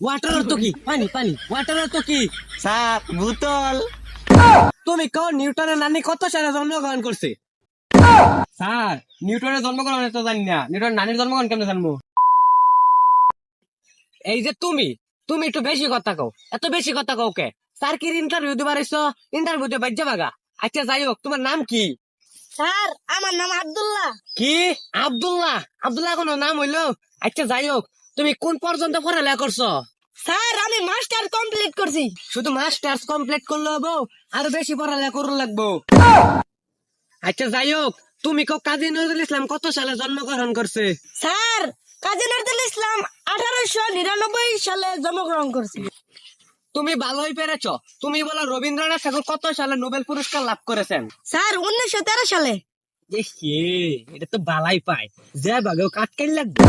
Water অর্থ কি? পানি পানি। ওয়াটার অর্থ কি? স্যার বোতল। তুমি কও নিউটনের নানি কত সালে জন্মগ্রহণ করছে? স্যার নিউটনের জন্মগ্রহণ তো জানি না। নিউটনের নানির জন্মগ্রহণ কেমনে জানব? এই যে তুমি তুমি একটু বেশি কথা কও। এত বেশি কথা কও কে? স্যার কি ইন্টারভিউ দিবার এসো ইন্টারভিউ দিয়ে বাজ্যা বাগা। আচ্ছা যাই হোক তোমার নাম কি? স্যার আমার নাম আব্দুল্লাহ। কি? আব্দুল্লাহ? আব্দুল্লাহ কোনো নাম হইল? আচ্ছা যাই হোক তুমি কোন পর্যন্ত পড়ালেখা করছ? স্যার আমি মাস্টার কমপ্লিট করছি। শুধু মাস্টার্স কমপ্লিট করলে হব আরও বেশি পড়ালেখা করুন লাগবো। আচ্ছা যাই হোক তুমি কো কাজী নজরুল ইসলাম কত সালে জন্মগ্রহণ করছে? স্যার কাজী নজরুল ইসলাম আঠারোশো নিরানব্বই সালে জন্মগ্রহণ করছে। তুমি ভালোই পেরেছ। তুমি বলো রবীন্দ্রনাথ ঠাকুর কত সালে নোবেল পুরস্কার লাভ করেছেন? স্যার উনিশশো তেরো সালে। হে, এটা তো বালাই পায়। যে বাগেও কাটকাই লাগবে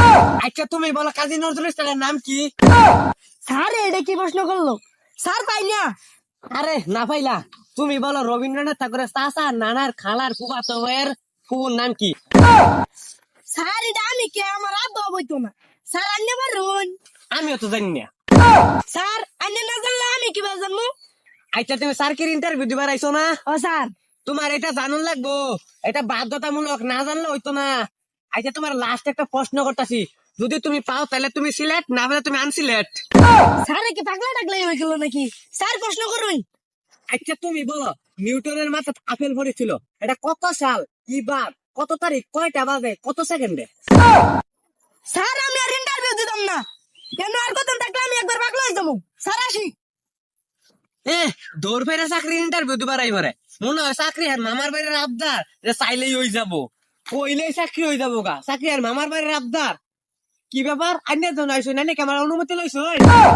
আচ্ছা তুমি বলো কাজী নজরুল ইসলামের নাম কি? স্যার এটা কি প্রশ্ন করল? স্যার পাই না। আরে না পাইলা। তুমি বলো রবীন্দ্রনাথ ঠাকুরের চাচা নানার খালার ফুফাতো ভাইয়ের ফুফুর নাম কি? স্যার এটা আমি কে? আমার আব্বা বইতো না। স্যার আন্নে পারুন আমিও তো জানি না। স্যার আন্নে না জানলে আমি কীভাবে জানব? আচ্ছা তুমি সার্কির ইন্টারভিউ দিবার আইছো না? ও স্যার। তোমার এটা জানুন লাগবো। এটা বাধ্যতামূলক না জানলে হইতো না। আচ্ছা তোমার লাস্ট একটা প্রশ্ন করতেছি। যদি তুমি পাও তাহলে তুমি সিলেক্ট না হলে তুমি আনসিলেক্ট স্যার কি পাগলা টাগলাই হয়ে গেল নাকি? স্যার প্রশ্ন করুন। আচ্ছা তুমি বলো নিউটনের মাথা আপেল ভরেছিল। এটা কত সাল? কি বার? কত তারিখ? কয়টা বাজে? কত সেকেন্ডে? স্যার আমি আর ইন্টারভিউ দিতাম না। কেন আর কথা থাকলে আমি একবার পাগলা হয়ে যাব? স্যার আসি। দৌড় ফেরে চাকরি ইন্টারভিউ দিবার আইবারে। মনে হয় চাকরি আর মামার বাড়ির আবদার যে চাইলেই হয়ে যাব। কইলেই চাকরি হয়ে যাব গা চাকরি আর মামার বাড়ির আবদার। কি ব্যাপার? আইনে জন আইসো না নাকি আমার অনুমতি লইছো?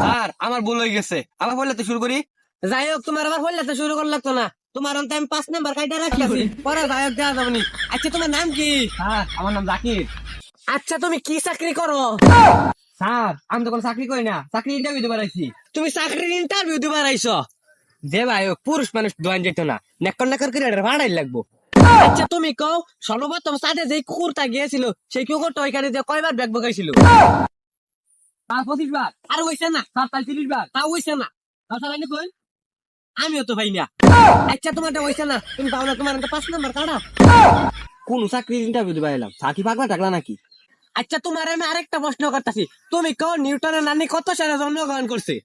স্যার আমার হয়ে গেছে। আবার বললে শুরু করি। যাই হোক তোমার আবার বললে তো শুরু করলে তো না। তোমার অন্ত আমি পাঁচ নাম্বার কাইটা রাখছি পরে যাই হোক দেওয়া যাবনি আচ্ছা তোমার নাম কি? স্যার আমার নাম জাকির। আচ্ছা তুমি কি চাকরি করো? স্যার আমি তো কোনো চাকরি করি না। চাকরি ইন্টারভিউ দিবার আইছি। তুমি চাকরির ইন্টারভিউ দিবার আইছো? যে ভাই পুরুষ মানুষ দোয়ান যেত না। নেকর নেকর করে ভাড়াই লাগবো। আচ্ছা তুমি কও সর্বপ্রথম সাথে যে কুকুরটা গিয়েছিল, সেই কুকুরটা ওইখানে যে কয়বার ব্যাগ বকাইছিল? তার পঁচিশ বার। আর হইছে না, তার তার তিরিশ বার। তাও হইছে না। তাও কই? আমিও তো পাই না। আচ্ছা তোমারটা হইছে না। তুমি পাও না তোমার পাঁচ নাম্বার কাটা কোন চাকরির ইন্টারভিউ দিবা এলাম। চাকরি পাকলা টাকলা নাকি? আচ্ছা তোমার আমি আরেকটা প্রশ্ন করতেছি। তুমি কও, নিউটনের নানি কত সালে জন্মগ্রহণ করছে?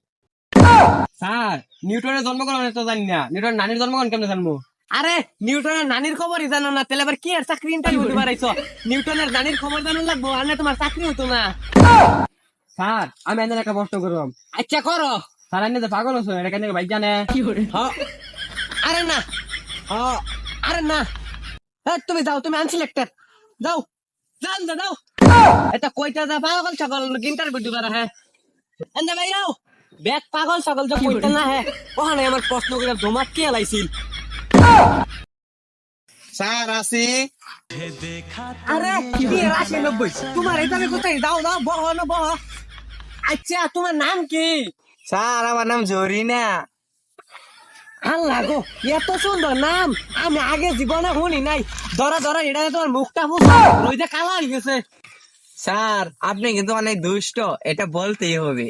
স্যার নিউটনের জন্মগ্রহণ তো জানি না। নিউটনের নানির জন্মগ্রহণ কেমনে জানব? আরে নিউটনের নানির খবরই জানো না তাহলে আবার কি আর চাকরি ইন্টারভিউ দিতে পারাইছো? নিউটনের নানির খবর জানো লাগবো আর না তোমার চাকরি হতো না। স্যার আমি এনে একটা প্রশ্ন করলাম আচ্ছা করো। স্যার এনে তো পাগল হছো এটা কেন ভাই জানে কি করে আরে না। হ। আরে না। হ্যাঁ তুমি যাও তুমি আনসিলেক্টেড যাও যাও না যাও। এটা কইটা যা পাগল ছাগল ইন্টারভিউ দিবার হ্যাঁ। এনে ভাই যাও। ব্যাগ পাগল ছাগল তো কইতে না হ্যাঁ ওখানে আমার প্রশ্ন করে জমাত কে লাইছিল স্যার আসি। আরে কি রাশি নব্বই? তোমার আমি কোথায়? দাও দাও বহ না বহ। আচ্ছা তোমার নাম কি? স্যার আমার নাম জরিনা। আল্লাহ গো এত সুন্দর নাম। আমি আগে জীবনে শুনি নাই। ধরা ধরা এটা তোমার মুখটা ফুসা রইতে কালা হয়ে গেছে। স্যার আপনি কিন্তু অনেক দুষ্ট এটা বলতেই হবে।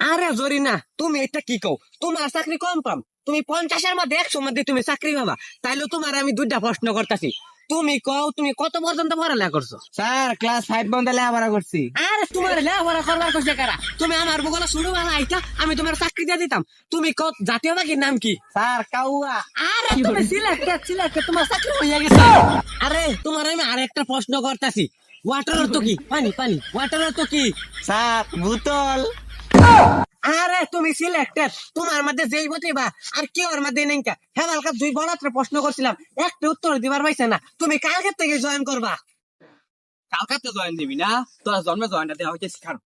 আরে জরিনা তুমি এটা কি কও? তোমার চাকরি কম পাম। তুমি পঞ্চাশের মধ্যে একশো মধ্যে তুমি চাকরি পাবা। তাইলে তোমার আমি দুইটা প্রশ্ন করতেছি। তুমি কও তুমি কত পর্যন্ত পড়ালেখা করছ? স্যার ক্লাস ফাইভ পর্যন্ত লেখাপড়া করছি। আরে তোমার লেখাপড়া করবার কইছে কারা? তুমি আমার বগলে শুরু ভালো আইতা আমি তোমার চাকরি দিয়ে দিতাম। তুমি কত জাতীয় পাখির নাম কি? স্যার কাউয়া। আরে তুমি সিলেক্টেড সিলেক্টেড তোমার চাকরি হয়ে গেছে। আরে তোমার আমি আরেকটা প্রশ্ন করতেছি। ওয়াটার তো কি? পানি পানি। ওয়াটার তো কি? স্যার বোতল। আরে তুমি সিলেক্টেড তোমার মধ্যে যেই প্রতিভা আর কি ওর মধ্যে নেই হ্যাঁ দুই বড় একটা প্রশ্ন করছিলাম। একটা উত্তর দিবার পাইছে না। তুমি কালকে থেকে জয়েন করবা। কালকে তো জয়েন দিবি না। তোর জন্মে জয়েনটা দেওয়া হয়েছে শিখানো।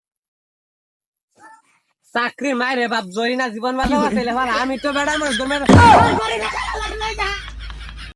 চাকরি মায়ের বাপ জরি না জীবন ছেলে আমি তো বেড়া জন্মের